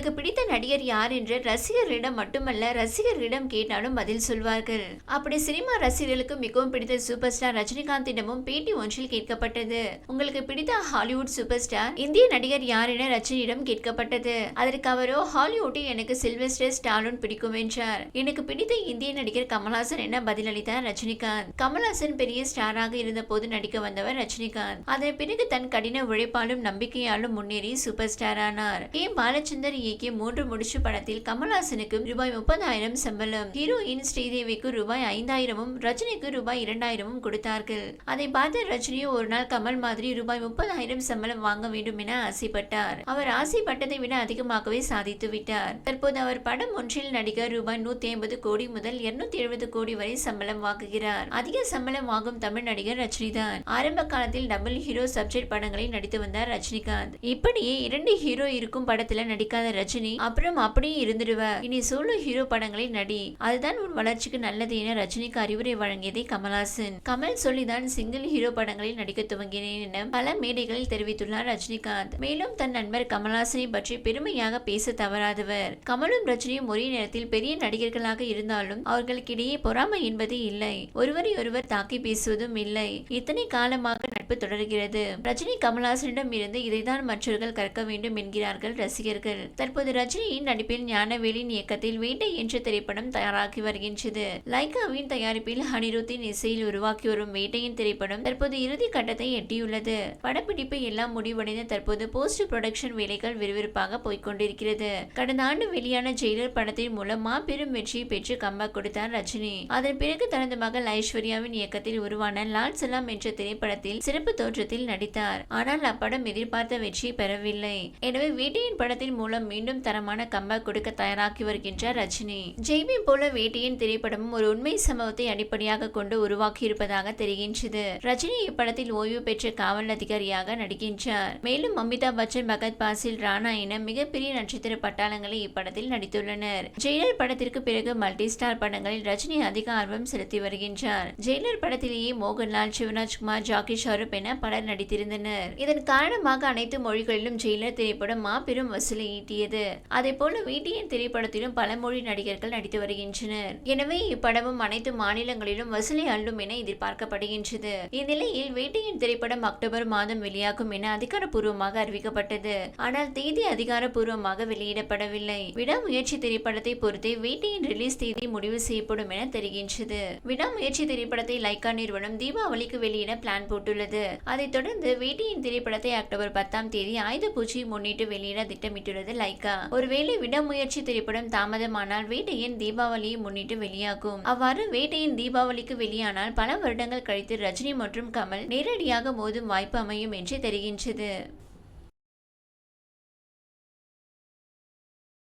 உங்களுக்கு பிடித்த நடிகர் யார் என்று ரசிகர்களிடம் மட்டுமல்ல ரசிகர்களிடம் கேட்டாலும் பதில் சொல்வார்கள். அப்படி சினிமா ரசிகர்களுக்கு மிகவும் பிடித்த சூப்பர் ஸ்டார் ரஜினிகாந்திடமும் பேட்டி ஒன்றில் கேட்கப்பட்டது. உங்களுக்கு பிடித்த ஹாலிவுட் சூப்பர் ஸ்டார் இந்திய நடிகர் யார் என ரஜினியிடம் கேட்கப்பட்டது. அதற்கு அவரோ ஹாலிவுட்டில் எனக்கு சில்வெஸ்டர் ஸ்டாலின் பிடிக்கும் என்றார். எனக்கு பிடித்த இந்திய நடிகர் கமல்ஹாசன் என பதிலளித்தார் ரஜினிகாந்த். கமல்ஹாசன் பெரிய ஸ்டாராக இருந்த போது நடிக்க வந்தவர் ரஜினிகாந்த். அதன் பிறகு தன் கடின உழைப்பாலும் நம்பிக்கையாலும் முன்னேறி சூப்பர் ஸ்டார் ஆனார் கே. பாலச்சந்தர் இயக்கிய மூன்று முடிச்சு படத்தில் கமல்ஹாசனுக்கு ரூபாய் முப்பதாயிரம் சம்பளம். ஹீரோயின் ஸ்ரீதேவிக்கு ரூபாய் ஐந்தாயிரமும் ரஜினிக்கு ரூபாய் இரண்டாயிரமும் கொடுத்தார்கள். அதை பார்த்த ரஜினியோ ஒரு நாள் கமல் மாதிரி ரூபாய் முப்பதாயிரம் சம்பளம் வாங்க வேண்டும் என ஆசைப்பட்டார். அவர் ஆசைப்பட்டதை விட அதிகமாகவே சாதித்து விட்டார். தற்போது அவர் படம் ஒன்றில் நடிக்க ரூபாய் நூத்தி ஐம்பது கோடி முதல் இருநூத்தி எழுபது கோடி வரை சம்பளம் வாங்குகிறார். அதிக சம்பளம் வாங்கும் தமிழ் நடிகர் ரஜினி தான் ஆரம்ப காலத்தில் டபுள் ஹீரோ சப்ஜெக்ட் படங்களில் நடித்து வந்தார் ரஜினிகாந்த். இப்படியே இரண்டு ஹீரோ இருக்கும் படத்துல நடிக்காத ரஜினி. அப்புறம் அப்படியே இருந்துடுவ. இனி சோலோ ஹீரோ படங்களில் நடி. அதுதான் உன் வளர்ச்சிக்கு நல்லது என ரஜினிக்கு அறிவுரை வழங்கியதை கமல்ஹாசன். கமல் சொல்லிதான் சிங்கிள் ஹீரோ படங்களில் நடிக்க துவங்கினேன் என பல மேடைகளில் தெரிவித்துள்ளார் ரஜினிகாந்த். மேலும் தன் நண்பர் கமல்ஹாசனை பற்றி பெருமையாக பேச தவறாதவர். கமலும் ரஜினியும் ஒரே நேரத்தில் பெரிய நடிகர்களாக இருந்தாலும் அவர்களுக்கிடையே பொறாமை என்பது இல்லை. ஒருவரை ஒருவர் தாக்கி பேசுவதும் இல்லை. இத்தனை காலமாக நட்பு தொடர்கிறது. ரஜினி கமல்ஹாசனிடம் இருந்து இதைதான் மற்றவர்கள் கற்க வேண்டும் என்கிறார்கள் ரசிகர்கள். தற்போது ரஜினியின் நடிப்பில் ஞானவேலின் இயக்கத்தில் வேட்டை என்ற திரைப்படம் தயாராகி வருகின்றது. லைகாவின் தயாரிப்பில் அனிருத்தின் இசையில் உருவாக்கி வரும் வேட்டையின் திரைப்படம் தற்போது இறுதி கட்டத்தை எட்டியுள்ளது. படப்பிடிப்பு எல்லாம் முடிவடைந்த தற்போது போஸ்ட் ப்ரொடக்ஷன் வேலைகள் விறுவிறுப்பாக போய்கொண்டிருக்கிறது கடந்த ஆண்டு வெளியான ஜெயிலர் படத்தின் மூலம் மாபெரும் வெற்றியை பெற்று கம்பேக் கொடுத்தார் ரஜினி. அதன் பிறகு தனது மகள் ஐஸ்வர்யாவின் இயக்கத்தில் உருவான லால் சலாம் என்ற திரைப்படத்தில் சிறப்பு தோற்றத்தில் நடித்தார். ஆனால் அப்படம் எதிர்பார்த்த வெற்றியை பெறவில்லை. எனவே வேட்டையின் படத்தின் மூலம் மீண்டும் தரமான கம்பேக் கொடுக்க தயாராகி வருகின்றார் ரஜினி. ஜெய்பி போல வேட்டையின் திரைப்படமும் ஒரு உண்மை சம்பவத்தை அடிப்படையாக கொண்டு உருவாக்கி இருப்பதாக தெரிகின்றது. ரஜினி இப்படத்தில் ஓய்வு பெற்ற காவல் அதிகாரியாக நடிக்கின்றார். மேலும் அமிதாப் பச்சன் பகத் பாசில் ராணா என மிகப்பெரிய நட்சத்திர பட்டாளங்களை இப்படத்தில் நடித்துள்ளனர். ஜெயிலர் படத்திற்கு பிறகு மல்டி ஸ்டார் படங்களில் ரஜினி அதிக ஆர்வம் செலுத்தி வருகின்றார். ஜெயிலர் படத்திலேயே மோகன்லால் சிவராஜ்குமார் ஜாக்கி ஷாருப் என பலர் நடித்திருந்தனர். இதன் காரணமாக அனைத்து மொழிகளிலும் ஜெயிலர் திரைப்படம் மாபெரும் வசூலை ஈட்டியது. அதே போல வீட்டியின் திரைப்படத்திலும் பல மொழி நடிகர்கள் நடித்து வருகின்றனர். எனவே இப்படமும் அனைத்து மாநிலங்களிலும் வசூலை அள்ளும் என எதிர்பார்க்கப்படுகின்றது. இந்நிலையில் வேட்டையின் திரைப்படம் அக்டோபர் மாதம் வெளியாகும் என அதிகாரப்பூர்வமாக அறிவிக்கப்பட்டது. ஆனால் தேதி அதிகாரப்பூர்வமாக வெளியிடப்படவில்லை. விடாமுயற்சி திரைப்படத்தை பொறுத்தே வேட்டையின் ரிலீஸ் தேதி முடிவு செய்யப்படும் என தெரிகின்றது. விடாமுயற்சி திரைப்படத்தை லைக்கா நிறுவனம் தீபாவளிக்கு வெளியிட பிளான் போட்டுள்ளது. அதைத் தொடர்ந்து வேட்டையின் திரைப்படத்தை அக்டோபர் பத்தாம் தேதி ஆயுத பூஜையை முன்னிட்டு வெளியிட திட்டமிட்டுள்ளது லைக் லைக்கா ஒருவேளை விடாமுயற்சி திரைப்படம் தாமதமானால் வேட்டையின் தீபாவளியை முன்னிட்டு வெளியாகும். அவ்வாறு வேட்டையின் தீபாவளிக்கு வெளியானால் பல வருடங்கள் கழித்து ரஜினி மற்றும் கமல் நேரடியாக மோதும் வாய்ப்பு அமையும் என்று தெரிகின்றது.